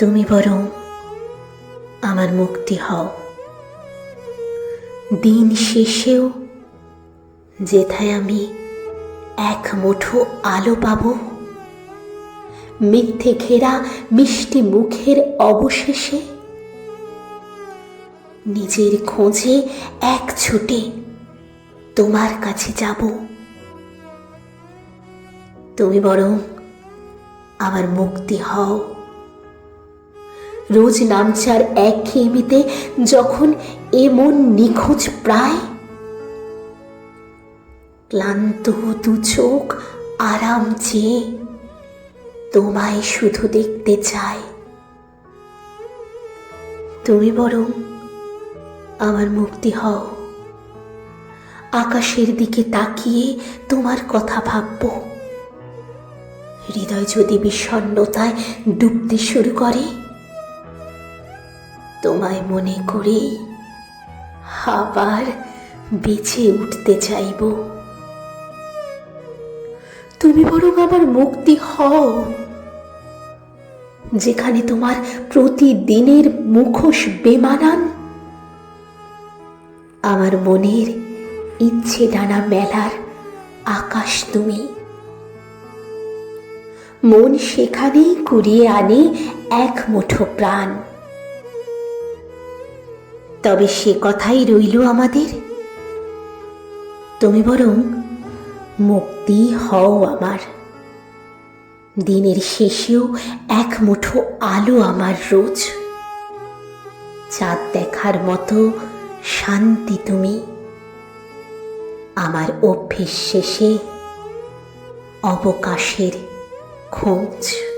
তুমি বরং আমার মুক্তি হও। দিন শেষেও যেথায় আমি এক মুঠো আলো পাব, মিথ্যে ঘেরা মিষ্টি মুখের অবশেষে নিজের খোঁজে এক ছুটে তোমার কাছে যাব। তুমি বরং আমার মুক্তি হও। রোজ নামচার এক খেমিতে যখন এ মন নিখোঁজ প্রায়। ক্লান্ত দু চোখ আরাম চেয়ে তোমায় শুধু দেখতে চায়। তুমি বরং আমার মুক্তি হও। আকাশের দিকে তাকিয়ে তোমার কথা ভাবব। হৃদয় যদি বিষণ্ণতায় ডুবতে শুরু করে তোমায় মনে করেই আবার বেঁচে উঠতে চাইব। তুমি বরং আমার মুক্তি হও, যেখানে তোমার প্রতিদিনের মুখোশ বেমানান। আমার মনের ইচ্ছে ডানা মেলার আকাশ তুমি। মন সেখানেই কুড়িয়ে আনে এক মুঠো প্রাণ। তবে সে কথাই রইল আমাদের। তুমি বরং মুক্তি হও আমার। দিনের শেষেও এক মুঠো আলো আমার রোজ। চাঁদ দেখার মতো শান্তি তুমি। আমার অভ্যেস শেষে অবকাশের খোঁজ।